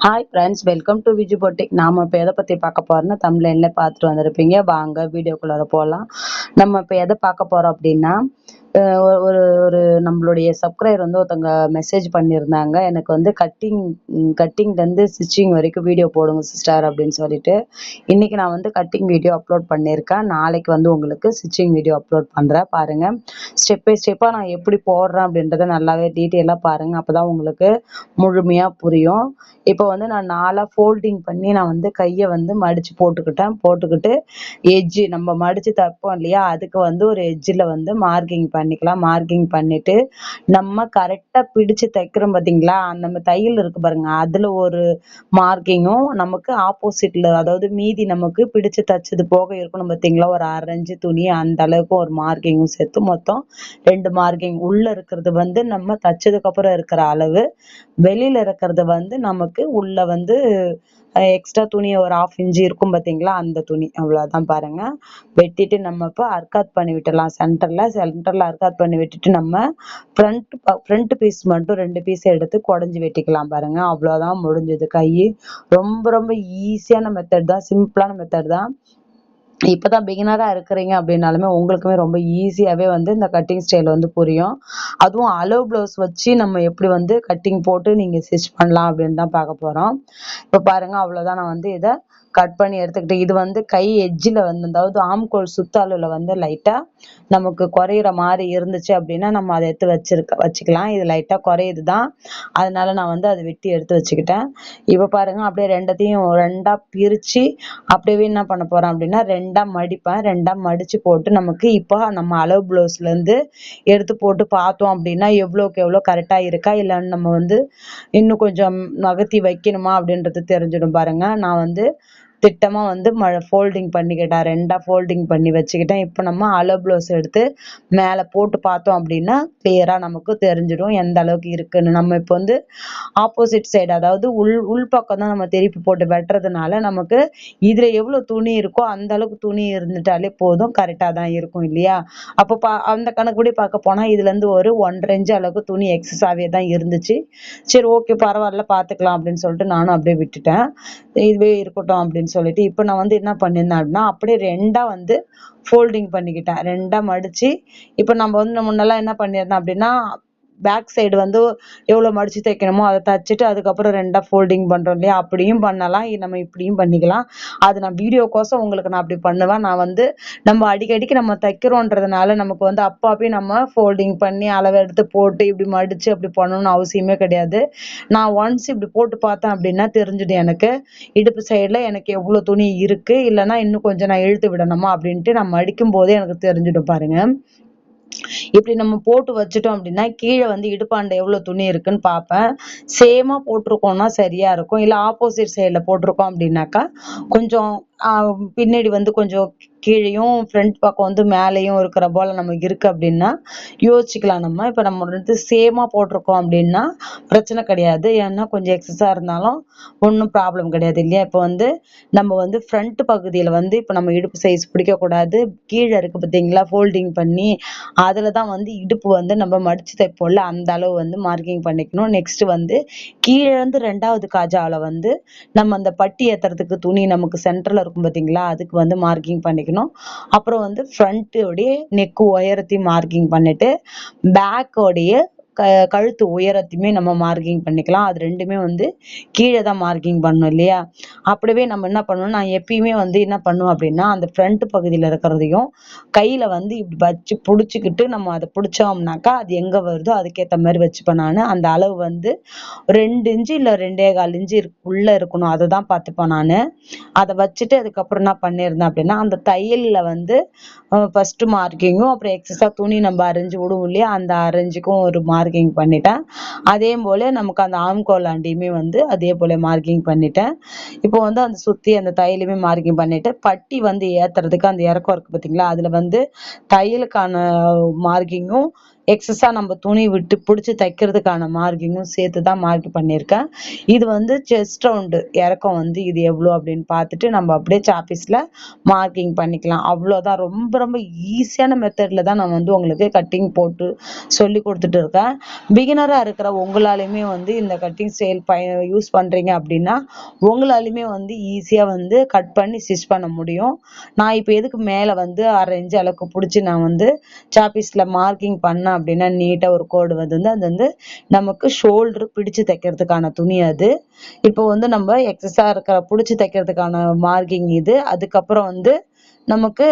Hi friends welcome to Viju boutique நாம் இப்போ எதை பற்றி பார்க்க போகிறோம்னா தமிழ்ல பார்த்துட்டு வந்திருப்பீங்க? வாங்க வீடியோக்குள்ளார போகலாம் நம்ம இப்போ எதை பார்க்க போகிறோம் அப்படின்னா ஒரு ஒரு நம்மளுடைய சப்ஸ்கிரைபர் வந்து ஒருத்தவங்க மெசேஜ் பண்ணியிருந்தாங்க. எனக்கு வந்து கட்டிங் கட்டிங்லேருந்து ஸ்டிச்சிங் வரைக்கும் வீடியோ போடுங்க சிஸ்டர் அப்படின்னு சொல்லிட்டு. இன்னைக்கு நான் வந்து கட்டிங் வீடியோ அப்லோட் பண்ணியிருக்கேன். நாளைக்கு வந்து உங்களுக்கு ஸ்டிச்சிங் வீடியோ அப்லோட் பண்ணுறேன் பாருங்கள் ஸ்டெப் பை ஸ்டெப்பாக நான் எப்படி போடுறேன் அப்படின்றத நல்லாவே டீட்டெயிலாக பாருங்கள் அப்போ தான் உங்களுக்கு முழுமையாக புரியும். இப்போ வந்து நான் நாலாக ஃபோல்டிங் பண்ணி நான் வந்து கையை வந்து மடித்து போட்டுக்கிட்டேன். போட்டுக்கிட்டு எஜ்ஜு நம்ம மடித்து தைப்போம் இல்லையா? அதுக்கு வந்து ஒரு எஜ்ஜில் வந்து மார்க்கிங் பண்ணிக்கலாம் மார்க்கிங் பண்ணிட்டு நம்ம கரெக்டாக பிடிச்சு தைக்கிறோம் பார்த்தீங்களா நம்ம தையல் இருக்கு பாருங்க. அதில் ஒரு மார்க்கிங்கும் நமக்கு ஆப்போசிட்டில் அதாவது மீதி நமக்கு பிடிச்சு தைச்சது போக இருக்கணும் பார்த்தீங்களா ஒரு அரைஞ்சு துணி அந்த அளவுக்கு ஒரு மார்க்கிங்கும் சேர்த்து மொத்தம் ரெண்டு மார்க்கிங் உள்ளே இருக்கிறது வந்து நம்ம தைச்சதுக்கப்புறம் இருக்கிற அளவு வெளியில் இருக்கிறது வந்து நமக்கு உள்ள வந்து எக்ஸ்ட்ரா துணி ஒரு ஆஃப் இன்ச்சு இருக்கும் பார்த்தீங்களா அந்த துணி. அவ்வளோதான் பாருங்க. வெட்டிட்டு நம்ம இப்போ அர்க்காத் பண்ணி விட்டுடலாம். சென்டரில் சென்டரில் அர்க்காத் பண்ணி விட்டுட்டு நம்ம ஃப்ரண்ட் ஃப்ரண்ட் பீஸ் மட்டும் ரெண்டு பீஸ் எடுத்து குடஞ்சி வெட்டிக்கலாம் பாருங்க. அவ்வளோதான் முடிஞ்சது. கை ரொம்ப ரொம்ப ஈஸியான மெத்தட் தான். சிம்பிளான மெத்தட் தான். இப்பதான் பிகினராக இருக்கிறீங்க அப்படின்னாலுமே உங்களுக்குமே ரொம்ப ஈஸியாகவே வந்து இந்த கட்டிங் ஸ்டைல் வந்து புரியும். அதுவும் அளவு ப்ளவுஸ் வச்சு நம்ம எப்படி வந்து கட்டிங் போட்டு நீங்கள் ஸ்டிச் பண்ணலாம் அப்படின்னு தான் பார்க்க போகிறோம் இப்போ பாருங்கள் அவ்வளோதான் நான் வந்து இதை கட் பண்ணி எடுத்துக்கிட்டு இது வந்து கை எஜ்ஜில் வந்து அதாவது ஆம்கோல் சுத்தாலுல வந்து லைட்டாக நமக்கு குறையிற மாதிரி இருந்துச்சு அப்படின்னா நம்ம அதை எடுத்து வச்சிருக்க வச்சுக்கலாம். இது லைட்டாக குறையுது தான் அதனால நான் வந்து அதை வெட்டி எடுத்து வச்சுக்கிட்டேன். இப்போ பாருங்க அப்படியே ரெண்டத்தையும் ரெண்டாக பிரித்து அப்படியே என்ன பண்ண போகிறேன் அப்படின்னா ரெண்டாக மடிப்பேன். ரெண்டாக மடித்து போட்டு நமக்கு இப்போ நம்ம அளவு ப்ளவுஸ்லேருந்து எடுத்து போட்டு பார்த்தோம் அப்படின்னா எவ்வளோக்கு எவ்வளோ கரெக்டாக இருக்கா இல்லைன்னு நம்ம வந்து இன்னும் கொஞ்சம் நகர்த்தி வைக்கணுமா அப்படின்றது தெரிஞ்சிடும் பாருங்க. நான் வந்து திட்டமாக வந்து ம ஃபோல்டிங் பண்ணிக்கிட்டேன் ரெண்டா ஃபோல்டிங் பண்ணி வச்சுக்கிட்டேன். இப்போ நம்ம அலோ ப்ளவுஸ் எடுத்து மேலே போட்டு பார்த்தோம் அப்படின்னா கிளியராக நமக்கு தெரிஞ்சிடும் எந்த அளவுக்கு இருக்குன்னு. நம்ம இப்போ வந்து ஆப்போசிட் சைடு அதாவது உள் உள் பக்கம் தான் நம்ம திருப்பி போட்டு வெட்டுறதுனால நமக்கு இதில் எவ்வளோ துணி இருக்கோ அந்த அளவுக்கு துணி இருந்துட்டாலே போதும். கரெக்டாக தான் இருக்கும் இல்லையா? அப்போ பா அந்த கணக்குப்படி பார்க்க போனால் இதுலேருந்து ஒரு ஒன்றரை இன்ச்சு அளவுக்கு துணி எக்ஸஸாகவே தான் இருந்துச்சு. சரி ஓகே பரவாயில்ல பார்த்துக்கலாம் அப்படின்னு சொல்லிட்டு நானும் அப்படியே விட்டுட்டேன். இதுவே இருக்கட்டும் அப்படின்னு சொல்லிட்டு இப்போ நான் வந்து என்ன பண்ணியிருந்தேன் அப்படின்னா அப்படியே ரெண்டா வந்து ஃபோல்டிங் பண்ணிக்கிட்டேன். ரெண்டா மடிச்சு இப்போ நம்ம வந்து முன்னெல்லாம் என்ன பண்ணியிருந்தோம் அப்படின்னா பேக் சைடு வந்து எவ்வளோ மடித்து தைக்கணுமோ அதை தைச்சிட்டு அதுக்கப்புறம் ரெண்டாக ஃபோல்டிங் பண்ணுறோம் இல்லையா? அப்படியும் பண்ணலாம். நம்ம இப்படியும் பண்ணிக்கலாம். அது நான் வீடியோக்கோசம் உங்களுக்கு நான் அப்படி பண்ணுவேன். நான் வந்து நம்ம அடிக்கடிக்கு நம்ம தைக்கிறோன்றதுனால நமக்கு வந்து அப்போ அப்பயும் நம்ம ஃபோல்டிங் பண்ணி அளவு எடுத்து போட்டு இப்படி மடித்து அப்படி பண்ணணும்னு அவசியமே கிடையாது. நான் ஒன்ஸ் இப்படி போட்டு பார்த்தேன் அப்படின்னா தெரிஞ்சிடும் எனக்கு. இடுப்பு சைடில் எனக்கு எவ்வளோ துணி இருக்கு? இல்லைன்னா இன்னும் கொஞ்சம் நான் இழுத்து விடணுமா? அப்படின்ட்டு நான் மடிக்கும் போதே எனக்கு தெரிஞ்சிடும் பாருங்கள் இப்படி நம்ம போட்டு வச்சுட்டோம் அப்படின்னா கீழே வந்து இடுப்பாண்ட எவ்வளவு துணி இருக்குன்னு பார்ப்பேன். சேமா போட்டிருக்கோம்னா சரியா இருக்கும். இல்ல ஆப்போசிட் சைடுல போட்டிருக்கோம் அப்படின்னாக்கா கொஞ்சம் ஆஹ் பின்னாடி வந்து கொஞ்சம் கீழேயும் ஃப்ரண்ட் பக்கம் வந்து மேலேயும் இருக்கிற போல் நமக்கு இருக்குது அப்படின்னா யோசிச்சுக்கலாம் நம்ம. இப்போ நம்ம வந்து சேமாக போட்டிருக்கோம் அப்படின்னா பிரச்சனை கிடையாது. ஏன்னா கொஞ்சம் எக்ஸஸாக இருந்தாலும் ஒன்றும் ப்ராப்ளம் கிடையாது இல்லையா? இப்போ வந்து நம்ம வந்து ஃப்ரண்ட் பகுதியில் வந்து இப்போ நம்ம இடுப்பு சைஸ் பிடிக்கக்கூடாது. கீழே இருக்குது பார்த்தீங்களா? ஃபோல்டிங் பண்ணி அதில் தான் வந்து இடுப்பு வந்து நம்ம மடித்து தைப்போம்ல அந்த அளவு வந்து மார்க்கிங் பண்ணிக்கணும். நெக்ஸ்ட் வந்து கீழே இருந்து ரெண்டாவது காஜாவில் வந்து நம்ம அந்த பட்டி ஏற்றுறதுக்கு துணி நமக்கு சென்டரில் இருக்கும் பார்த்தீங்களா? அதுக்கு வந்து மார்க்கிங் பண்ணிக்கணும். அப்புறம் வந்து ஃப்ரண்ட்டோடைய நெக் உயரத்தையும் மார்க்கிங் பண்ணிட்டு பேக்கோடைய க கழுத்து உயரத்தையுமே நம்ம மார்க்கிங் பண்ணிக்கலாம். அது ரெண்டுமே வந்து கீழே தான் மார்க்கிங் பண்ணணும் இல்லையா? அப்படியே நம்ம என்ன பண்ணணும்? நான் எப்பயுமே வந்து என்ன பண்ணுவேன் அப்படின்னா அந்த ஃப்ரண்ட் பகுதியில் இருக்கிறதையும் கையில் வந்து இப்படி வச்சு பிடிச்சிக்கிட்டு நம்ம அதை பிடிச்சோம்னாக்கா அது எங்கே வருதோ அதுக்கேற்ற மாதிரி வச்சுப்பேன் நான். அந்த அளவு வந்து ரெண்டு இன்ச்சு இல்லை ரெண்டே கால் இன்ச்சு உள்ளே இருக்கணும். அதை தான் பார்த்துப்பேன் நான். அதை வச்சுட்டு அதுக்கப்புறம் என்ன பண்ணியிருந்தேன் அப்படின்னா அந்த தையலில் வந்து ஃபஸ்ட்டு மார்க்கிங்கும் அப்புறம் எக்ஸஸாக துணி நம்ம அரைஞ்சு விடுவோம் இல்லையா? அந்த அரைஞ்சுக்கும் ஒரு மார்க்கிங் பண்ணிட்டேன். அதே போல் நமக்கு அந்த ஆம்கோலாண்டியுமே வந்து அதே போல் மார்க்கிங் பண்ணிட்டேன். இப்போ வந்து அந்த சுற்றி அந்த தையலுமே மார்க்கிங் பண்ணிட்டு பட்டி வந்து ஏத்துறதுக்கு அந்த இறக்கம் இருக்கு பார்த்தீங்களா அதில் வந்து தையலுக்கான மார்க்கிங்கும் எக்ஸஸாக நம்ம துணி விட்டு பிடிச்சி தைக்கிறதுக்கான மார்க்கிங்கும் சேர்த்து தான் மார்க் பண்ணியிருக்கேன். இது வந்து செஸ்ட் ரவுண்டு இறக்கம் வந்து இது எவ்வளோ அப்படின்னு பார்த்துட்டு நம்ம அப்படியே சாப்பீஸில் மார்க்கிங் பண்ணிக்கலாம். அவ்வளோதான் ரொம்ப ரொம்ப ஈஸியான மெத்தடில் தான் நான் வந்து உங்களுக்கு கட்டிங் போட்டு சொல்லி கொடுத்துட்டு இருக்கேன். பிகினராக இருக்கிற உங்களாலையுமே வந்து இந்த கட்டிங் ஸ்டைல் பய யூஸ் பண்ணுறீங்க அப்படின்னா உங்களாலையுமே வந்து ஈஸியாக வந்து கட் பண்ணி ஸ்டிச் பண்ண முடியும். நான் இப்போ எதுக்கு மேலே வந்து அரை இன்ச்சு அளவுக்கு பிடிச்சி நான் வந்து சாப்பீஸில் மார்க்கிங் பண்ணேன் அப்படின்னா நீட்டாக ஒரு கோடு வந்து அது வந்து நமக்கு ஷோல்டர் பிடிச்சு தைக்கிறதுக்கான துணி அது. இப்போ வந்து நம்ம எக்ஸஸாக இருக்கிற பிடிச்சி தைக்கிறதுக்கான மார்க்கிங் இது. அதுக்கப்புறம் வந்து நமக்கு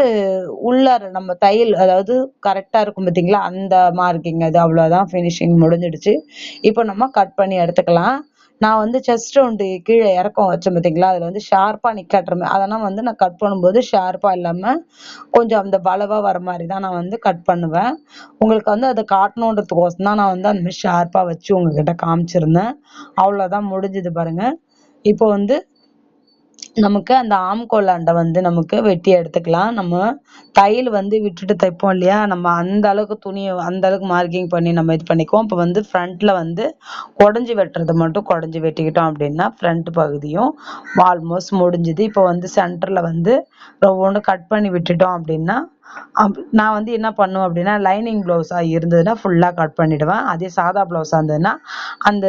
உள்ளார நம்ம தையல் அதாவது கரெக்டாக இருக்கும் பார்த்தீங்களா அந்த மார்க்கிங் அது. அவ்வளோதான் ஃபினிஷிங் முடிஞ்சிடுச்சு. இப்போ நம்ம கட் பண்ணி எடுத்துக்கலாம். நான் வந்து செஸ்ட் ரவுண்டு கீழே இறக்கம் வச்சேன் பார்த்தீங்களா அதில் வந்து ஷார்ப்பாக நிற்காட்டுற மாதிரி அதெல்லாம் வந்து நான் கட் பண்ணும்போது ஷார்ப்பாக இல்லாமல் கொஞ்சம் அந்த வளவாக வர மாதிரி தான் நான் வந்து கட் பண்ணுவேன். உங்களுக்கு வந்து அதை காட்டணுன்றதுக்கோசம் தான் நான் வந்து அந்த மாதிரி ஷார்ப்பாக வச்சு உங்ககிட்ட காமிச்சிருந்தேன். அவ்வளோதான் முடிஞ்சுது பாருங்கள் இப்போ வந்து நமக்கு அந்த ஆம்கோலாண்டை வந்து நமக்கு வெட்டி எடுத்துக்கலாம். நம்ம தையல் வந்து விட்டுட்டு தைப்போம் இல்லையா? நம்ம அந்த அளவுக்கு துணியை அந்த அளவுக்கு மார்க்கிங் பண்ணி நம்ம இது பண்ணிக்குவோம். இப்போ வந்து ஃப்ரண்ட்டில் வந்து குடஞ்சி வெட்டுறது மட்டும் குடஞ்சி வெட்டிக்கிட்டோம் அப்படின்னா ஃப்ரண்ட் பகுதியும் ஆல்மோஸ்ட் முடிஞ்சுது. இப்போ வந்து சென்டரில் வந்து ஒவ்வொன்று கட் பண்ணி விட்டுட்டோம் அப்படின்னா அப் நான் வந்து என்ன பண்ணுவேன் அப்படின்னா லைனிங் ப்ளவுஸாக இருந்ததுன்னா ஃபுல்லாக கட் பண்ணிவிடுவேன் அதே சாதா ப்ளவுஸாக இருந்ததுன்னா அந்த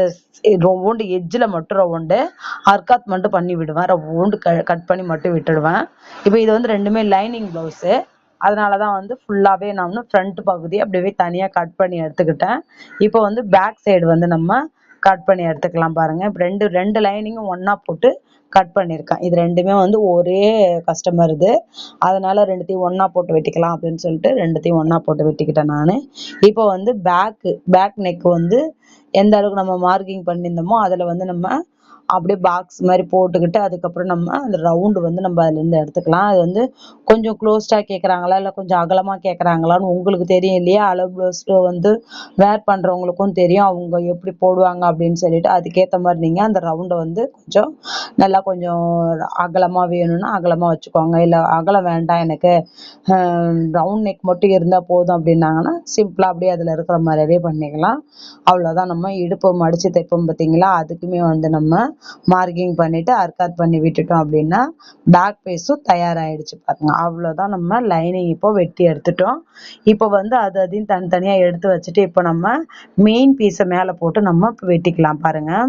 ரவுண்டு எஜ்ஜில் மட்டும் ரவுண்டு அர்க்காத் மட்டும் பண்ணி விடுவேன். ரவுண்டு க கட் பண்ணி மட்டும் விட்டுடுவேன். இப்போ இது வந்து ரெண்டுமே லைனிங் ப்ளவுஸு அதனால தான் வந்து ஃபுல்லாகவே நான் வந்து ஃப்ரண்ட் பகுதி அப்படியே தனியாக கட் பண்ணி எடுத்துக்கிட்டேன். இப்போ வந்து பேக் சைடு வந்து நம்ம கட் பண்ணி எடுத்துக்கலாம் பாருங்கள் இப்போ ரெண்டு ரெண்டு லைனிங்கும் ஒன்றா போட்டு கட் பண்ணியிருக்கேன் இது ரெண்டுமே வந்து ஒரே கஸ்டமர் இது. அதனால ரெண்டுத்தையும் ஒன்றா போட்டு வெட்டிக்கலாம் அப்படின்னு சொல்லிட்டு ரெண்டுத்தையும் ஒன்றா போட்டு வெட்டிக்கிட்டேன் நான். இப்போ வந்து பேக்கு பேக் நெக் வந்து எந்த அளவுக்கு நம்ம மார்க்கிங் பண்ணியிருந்தோமோ அதில் வந்து நம்ம அப்படியே பாக்ஸ் மாதிரி போட்டுக்கிட்டு அதுக்கப்புறம் நம்ம அந்த ரவுண்டு வந்து நம்ம அதுலேருந்து எடுத்துக்கலாம். அது வந்து கொஞ்சம் க்ளோஸ்டாக கேட்குறாங்களா இல்லை கொஞ்சம் அகலமாக கேட்குறாங்களான்னு உங்களுக்கு தெரியும் இல்லையா? அளவு ப்ளவுஸ் வந்து வேர் பண்ணுறவங்களுக்கும் தெரியும். அவங்க எப்படி போடுவாங்க அப்படின்னு சொல்லிட்டு அதுக்கேற்ற மாதிரி நீங்கள் அந்த ரவுண்டை வந்து கொஞ்சம் நல்லா கொஞ்சம் அகலமாக வேணும்னா அகலமாக வச்சுக்கோங்க. இல்லை அகலம் வேண்டாம் எனக்கு. ரவுண்ட் நெக் மட்டும் இருந்தால் போதும் அப்படின்னாங்கன்னா சிம்பிளாக அப்படியே அதில் இருக்கிற மாதிரியே பண்ணிக்கலாம். அவ்வளோதான் நம்ம இடுப்பு மடித்து தைப்போம் பார்த்தீங்களா அதுக்குமே வந்து நம்ம மார்க்கிங் பண்ணிவிட்டு அர்க்காத் பண்ணி விட்டுட்டோம் அப்படின்னா பேக் பேஸும் தயாராகிடுச்சு பாருங்க. அவ்வளோதான் நம்ம லைனிங் இப்போ வெட்டி எடுத்துட்டோம். இப்போ வந்து அது அதையும் தனித்தனியாக எடுத்து வச்சுட்டு இப்போ நம்ம மெயின் பீஸை மேலே போட்டு நம்ம வெட்டிக்கலாம் பாருங்கள்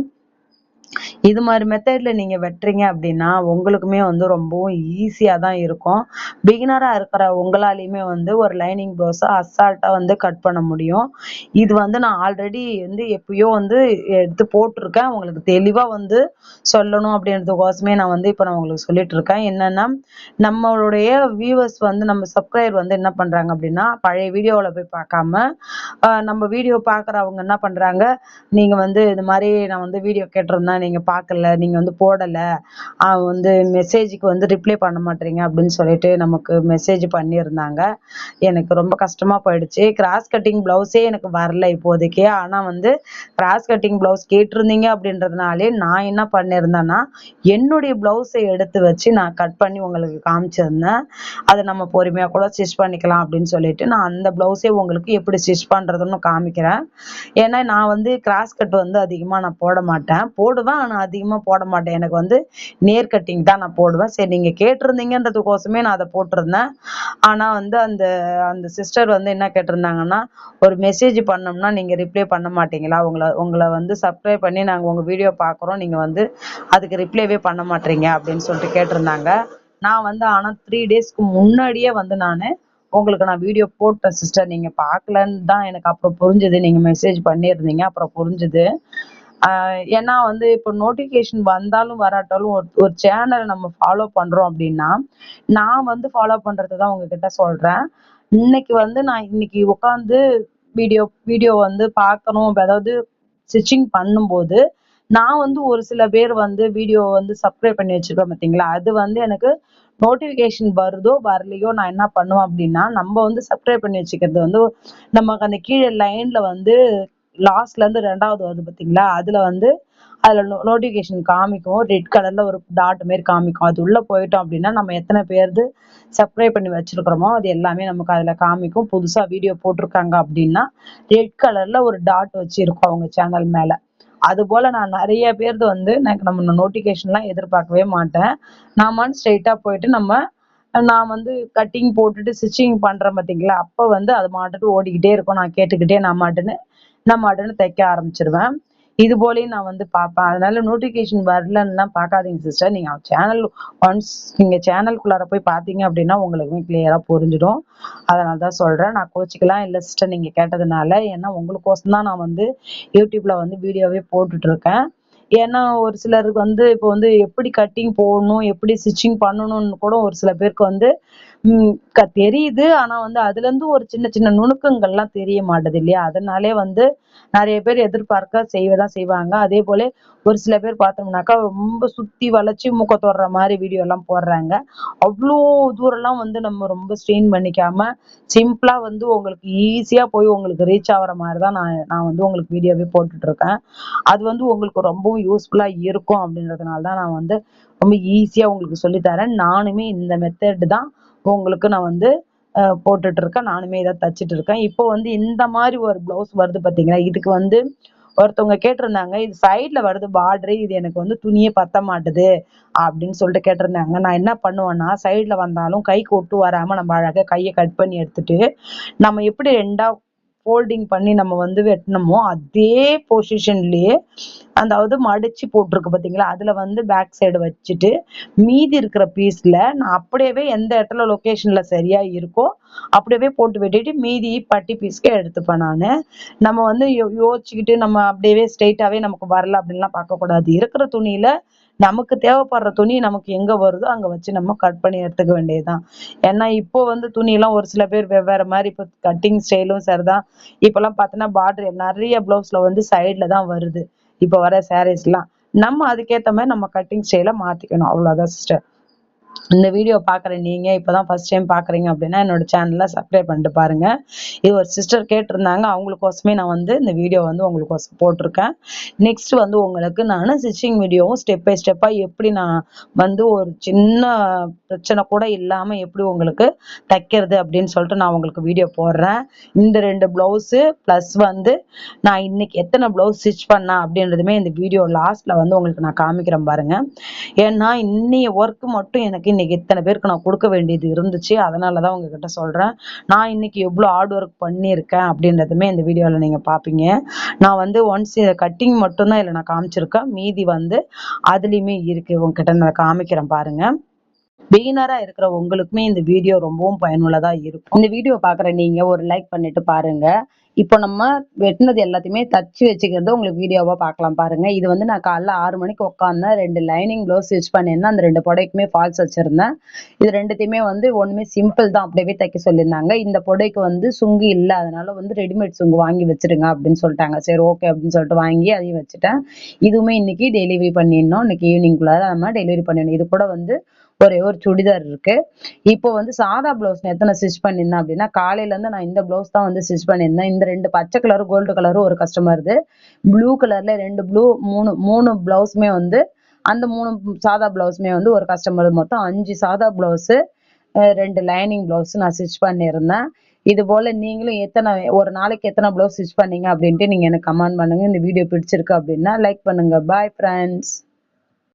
இது மாதிரி மெத்தடில் நீங்கள் வெட்டுறீங்க அப்படின்னா உங்களுக்குமே வந்து ரொம்பவும் ஈஸியாக தான் இருக்கும். பிகினராக இருக்கிற உங்களாலையுமே வந்து ஒரு லைனிங் ப்ளவுஸை அசால்ட்டாக வந்து கட் பண்ண முடியும். இது வந்து நான் ஆல்ரெடி வந்து எப்பயோ வந்து எடுத்து போட்டிருக்கேன். உங்களுக்கு தெளிவாக வந்து சொல்லணும் அப்படின்றதுக்கோசமே நான் வந்து இப்போ நான் உங்களுக்கு சொல்லிட்டு இருக்கேன் என்னென்னா நம்மளுடைய வியூவர்ஸ் வந்து நம்ம சப்ஸ்கிரைபர் வந்து என்ன பண்ணுறாங்க அப்படின்னா பழைய வீடியோவில் போய் பார்க்காம நம்ம வீடியோ பார்க்குறவங்க என்ன பண்ணுறாங்க நீங்கள் வந்து இது மாதிரி நான் வந்து வீடியோ கேட்டிருந்தேன். நீங்கள் பார்க்கல நீங்கள் வந்து போடலை வந்து மெசேஜுக்கு வந்து ரிப்ளை பண்ண மாட்டேறீங்க அப்படின்னு சொல்லிட்டு நமக்கு மெசேஜ் பண்ணியிருந்தாங்க. எனக்கு ரொம்ப கஷ்டமாக போயிடுச்சு. கிராஸ் கட்டிங் ப்ளவுஸே எனக்கு வரல இப்போதைக்கு. ஆனால் வந்து கிராஸ் கட்டிங் ப்ளவுஸ் கேட்டிருந்தீங்க அப்படின்றதுனாலே நான் என்ன பண்ணியிருந்தேன்னா என்னுடைய ப்ளவுஸை எடுத்து வச்சு நான் கட் பண்ணி உங்களுக்கு காமிச்சிருந்தேன். அதை நம்ம பொறுமையாக கூட ஸ்டிச் பண்ணிக்கலாம் அப்படின்னு சொல்லிட்டு நான் அந்த ப்ளவுஸே உங்களுக்கு எப்படி ஸ்டிச் பண்ணுறதுன்னு காமிக்கிறேன். ஏன்னா நான் வந்து கிராஸ் கட் வந்து அதிகமாக நான் போட மாட்டேன். போடுவேன் ஆனால் அதிகமாக போட மாட்டேன். எனக்கு வந்து நேர் கட்டிங் தான் நான் போடுவேன். சரி நீங்கள் கேட்டிருந்தீங்கன்றதுக்கோசமே நான் அதை போட்டிருந்தேன். ஆனால் வந்து அந்த அந்த சிஸ்டர் வந்து என்ன கேட்டிருந்தாங்கன்னா ஒரு மெசேஜ் பண்ணோம்னா நீங்கள் ரிப்ளை பண்ண மாட்டீங்களா? உங்களை உங்களை வந்து சப்ஸ்கிரைப் பண்ணி நாங்கள் உங்கள் வீடியோ பார்க்குறோம். நீங்கள் வந்து அதுக்கு ரிப்ளைவே பண்ண மாட்டீங்க அப்படின்னு சொல்லிட்டு கேட்டிருந்தாங்க. நான் வந்து ஆனால் த்ரீ டேஸ்க்கு முன்னாடியே வந்து நான் உங்களுக்கு நான் வீடியோ போட்டேன் சிஸ்டர் நீங்கள் பார்க்கலன்னு தான் எனக்கு அப்புறம் புரிஞ்சுது. நீங்கள் மெசேஜ் பண்ணியிருந்தீங்க அப்புறம் புரிஞ்சுது. ஏன்னா வந்து இப்போ நோட்டிஃபிகேஷன் வந்தாலும் வராட்டாலும் ஒரு ஒரு சேனலை நம்ம ஃபாலோ பண்ணுறோம் அப்படின்னா நான் வந்து ஃபாலோ பண்ணுறது தான் உங்ககிட்ட சொல்கிறேன் இன்னைக்கு வந்து நான் இன்னைக்கு உட்காந்து வீடியோ வீடியோ வந்து பார்க்கணும் அதாவது ஸ்டிச்சிங் பண்ணும்போது நான் வந்து ஒரு சில பேர் வந்து வீடியோ வந்து சப்ஸ்கிரைப் பண்ணி வச்சிருக்கேன் பார்த்தீங்களா? அது வந்து எனக்கு நோட்டிஃபிகேஷன் வருதோ வரலையோ நான் என்ன பண்ணுவேன் அப்படின்னா நம்ம வந்து சப்ஸ்கிரைப் பண்ணி வச்சுக்கிறது வந்து நமக்கு அந்த கீழே லைனில் வந்து லாஸ்ட்லேருந்து ரெண்டாவது வருது பாத்தீங்களா? அதில் வந்து அதில் நோ காமிக்கும். ரெட் கலரில் ஒரு டாட் மாரி காமிக்கும். அது உள்ளே போயிட்டோம் அப்படின்னா நம்ம எத்தனை பேர்து சப்ஸ்கிரைப் பண்ணி வச்சுருக்குறோமோ அது எல்லாமே நமக்கு அதில் காமிக்கும். புதுசாக வீடியோ போட்டிருக்காங்க அப்படின்னா ரெட் கலரில் ஒரு டாட் வச்சு இருக்கும் அவங்க சேனல் மேலே. அதுபோல் நான் நிறைய பேர்து வந்து எனக்கு நம்ம நோட்டிபிகேஷன்லாம் எதிர்பார்க்கவே மாட்டேன். நாம ஸ்ட்ரெயிட்டாக போயிட்டு நம்ம நான் வந்து கட்டிங் போட்டுட்டு ஸ்டிச்சிங் பண்ணுறேன் பார்த்தீங்களா அப்போ வந்து அது மாட்டுட்டு ஓடிக்கிட்டே இருக்கும். நான் கேட்டுக்கிட்டே நான் மாட்டுன்னு நான் மாட்டுன்னு தைக்க ஆரம்பிச்சிருவேன். இது போலயும் நான் வந்து பார்ப்பேன். அதனால நோட்டிஃபிகேஷன் வரலன்னுலாம் பார்க்காதீங்க சிஸ்டர் நீங்கள் சேனல் ஒன்ஸ் நீங்கள் சேனல்குள்ளார போய் பார்த்தீங்க அப்படின்னா உங்களுக்குமே கிளியராக புரிஞ்சிடும். அதனால தான் சொல்கிறேன் நான் கோச்சிக்கலாம் இல்லை சிஸ்டர் நீங்கள் கேட்டதுனால. ஏன்னா உங்களுக்கோசம் தான் நான் வந்து யூடியூப்பில் வந்து வீடியோவே போட்டுட்ருக்கேன். ஏன்னா ஒரு சிலருக்கு வந்து இப்போ வந்து எப்படி கட்டிங் போடணும் எப்படி ஸ்டிச்சிங் பண்ணணும்னு கூட ஒரு சில பேருக்கு வந்து தெரியுது. ஆனா வந்து அதுல இருந்து ஒரு சின்ன சின்ன நுணுக்கங்கள்லாம் தெரிய மாட்டுது இல்லையா அதனாலே வந்து நிறைய பேர் எதிர்பார்க்க செய்வதான் செய்வாங்க. அதே போல ஒரு சில பேர் பார்த்தோம்னாக்கா ரொம்ப சுத்தி வளைச்சு மூக்க தொடுற மாதிரி வீடியோ எல்லாம் போடுறாங்க. அவ்வளோ தூரம்லாம் வந்து நம்ம ரொம்ப ஸ்ட்ரெயின் பண்ணிக்காம சிம்பிளா வந்து உங்களுக்கு ஈஸியா போய் உங்களுக்கு ரீச் ஆகுற மாதிரி தான் நான் நான் வந்து உங்களுக்கு வீடியோவே போட்டுட்டு இருக்கேன் அது வந்து உங்களுக்கு ரொம்பவும் யூஸ்ஃபுல்லா இருக்கும் அப்படின்றதுனால தான் நான் வந்து ரொம்ப ஈஸியா உங்களுக்கு சொல்லித் தரேன் நானுமே இந்த மெத்தட் தான் உங்களுக்கு நான் வந்து போட்டுட்டு இருக்கேன் நானுமே இதை தச்சிட்டு இருக்கேன் இப்போ வந்து இந்த மாதிரி ஒரு பிளவுஸ் வருது பார்த்தீங்களா இதுக்கு வந்து ஒருத்தவங்க கேட்டிருந்தாங்க இது சைடில் வருது பார்டரு இது எனக்கு வந்து துணியே பத்த மாட்டுது அப்படின்னு சொல்லிட்டு கேட்டிருந்தாங்க. நான் என்ன பண்ணுவேன்னா சைடில் வந்தாலும் கைக்கு ஒட்டு வராமல் நம்ம அழகாக கையை கட் பண்ணி எடுத்துட்டு நம்ம எப்படி ரெண்டாக ஃபோல்டிங் பண்ணி நம்ம வந்து வெட்டினோமோ அதே பொசிஷன்லயே அதாவது மடிச்சு போட்டிருக்கு பார்த்தீங்களா அதில் வந்து பேக் சைடு வச்சுட்டு மீதி இருக்கிற பீஸில் நான் அப்படியே எந்த இடத்துல லொக்கேஷனில் சரியாக இருக்கோ அப்படியே போட்டு வெட்டிட்டு மீதி பட்டி பீஸ்க்கு எடுத்துப்பேன் நான். நம்ம வந்து யோ- யோசிச்சுக்கிட்டு நம்ம அப்படியே ஸ்ட்ரெயிட்டாகவே நமக்கு வரல அப்படின்லாம் பார்க்கக்கூடாது. இருக்கிற துணியில் நமக்கு தேவைப்படுற துணி நமக்கு எங்க வருதோ அங்க வச்சு நம்ம கட் பண்ணி எடுத்துக்க வேண்டியதுதான். ஏன்னா இப்போ வந்து துணி எல்லாம் ஒரு சில பேர் வெவ்வேறு மாதிரி இப்போ கட்டிங் ஸ்டைலும் சரிதான். இப்பெல்லாம் பார்த்தோன்னா பார்டர் நிறைய பிளவுஸ்ல வந்து சைடுல தான் வருது. இப்போ வர சாரீஸ்லாம் நம்ம அதுக்கேத்த மாதிரி நம்ம கட்டிங் ஸ்டைல மாத்திக்கணும். அவ்வளவுதான் சிஸ்டர் இந்த வீடியோ பார்க்குற இப்போ தான் ஃபர்ஸ்ட் டைம் பார்க்குறீங்க அப்படின்னா என்னோட சேனலில் சப்ஸ்கிரைப் பண்ணிட்டு பாருங்கள் இது ஒரு சிஸ்டர் கேட்டிருந்தாங்க. அவங்களுக்கோசமே நான் வந்து இந்த வீடியோ வந்து உங்களுக்கோசம் போட்டிருக்கேன். நெக்ஸ்ட் வந்து உங்களுக்கு நான் ஸ்டிச்சிங் வீடியோவும் ஸ்டெப் பை ஸ்டெப்பாக எப்படி நான் வந்து ஒரு சின்ன பிரச்சனை கூட இல்லாமல் எப்படி உங்களுக்கு தைக்கிறது அப்படின்னு சொல்லிட்டு நான் உங்களுக்கு வீடியோ போடுறேன். இந்த ரெண்டு ப்ளவுஸு ப்ளஸ் வந்து நான் இன்னைக்கு எத்தனை ப்ளவுஸ் ஸ்டிச் பண்ணேன் அப்படின்றதுமே இந்த வீடியோ லாஸ்ட்டில் வந்து உங்களுக்கு நான் காமிக்கிறேன் பாருங்க. ஏன்னா இன்னைய ஒர்க் மட்டும் எனக்கு இன்னைக்கு இத்தனை பேருக்கு நான் கொடுக்க வேண்டியது இருந்துச்சு. அதனால தான் உங்ககிட்ட சொல்றேன். நான் இன்னைக்கு எவ்வளோ ஹார்ட் ஒர்க் பண்ணியிருக்கேன் அப்படின்றதுமே இந்த வீடியோவில் நீங்கள் பார்ப்பீங்க நான் வந்து ஒன்ஸ் இதை கட்டிங் மட்டும்தான் இதில் நான் காமிச்சிருக்கேன். மீதி வந்து அதுலேயுமே இருக்கு. உங்ககிட்ட நான் காமிக்கிறேன் பாருங்க. பிகினரா இருக்கிற உங்களுக்குமே இந்த வீடியோ ரொம்பவும் பயனுள்ளதா இருக்கும். இந்த வீடியோ பாக்குற நீங்க ஒரு லைக் பண்ணிட்டு பாருங்க. இப்போ நம்ம வெட்டினது எல்லாத்தையுமே தச்சு வச்சுக்கிறது உங்களுக்கு வீடியோவா பார்க்கலாம் பாருங்க. இது வந்து நான் காலைல ஆறு மணிக்கு உட்காந்தேன் ரெண்டு லைனிங் ப்ளவுஸ் ஸ்டிச் பண்ணியிருந்தேன். அந்த ரெண்டு புடைக்குமே ஃபால்ஸ் வச்சிருந்தேன். இது ரெண்டுத்தையுமே வந்து ஒண்ணுமே சிம்பிள் தான் அப்படியே தைக்க சொல்லியிருந்தாங்க. இந்த புடைக்கு வந்து சுங்கு இல்லை. அதனால வந்து ரெடிமேட் சுங்கு வாங்கி வச்சிருங்க அப்படின்னு சொல்லிட்டாங்க. சரி ஓகே அப்படின்னு சொல்லிட்டு வாங்கி அதையும் வச்சுட்டேன். இதுவுமே இன்னைக்கு டெலிவரி பண்ணிடணும் இன்னைக்கு ஈவினிங்குள்ளார நம்ம டெலிவரி பண்ணிடணும் இது கூட வந்து ஒரே ஒரு சுடிதார் இருக்கு. இப்போ வந்து சாதா பிளவுஸ் எத்தனை ஸ்டிச் பண்ணியிருந்தேன் அப்படின்னா காலையில இருந்து நான் இந்த பிளவுஸ் தான் வந்து ஸ்டிச் பண்ணியிருந்தேன். இந்த ரெண்டு பச்சை கலரும் கோல்டு கலரும் ஒரு கஸ்டமர்து ப்ளூ கலர்ல ரெண்டு ப்ளூ மூணு மூணு பிளவுஸுமே வந்து அந்த மூணு சாதா பிளவுஸுமே வந்து ஒரு கஸ்டமர் மொத்தம் அஞ்சு சாதா பிளவுஸு ரெண்டு லைனிங் பிளவுஸ் நான் ஸ்டிச் பண்ணியிருந்தேன். இது போல நீங்களும் எத்தனை ஒரு நாளைக்கு எத்தனை பிளவுஸ் ஸ்டிச் பண்ணீங்க அப்படின்ட்டு நீங்க எனக்கு கமெண்ட் பண்ணுங்க. இந்த வீடியோ பிடிச்சிருக்கு அப்படின்னா லைக் பண்ணுங்க. Bye friends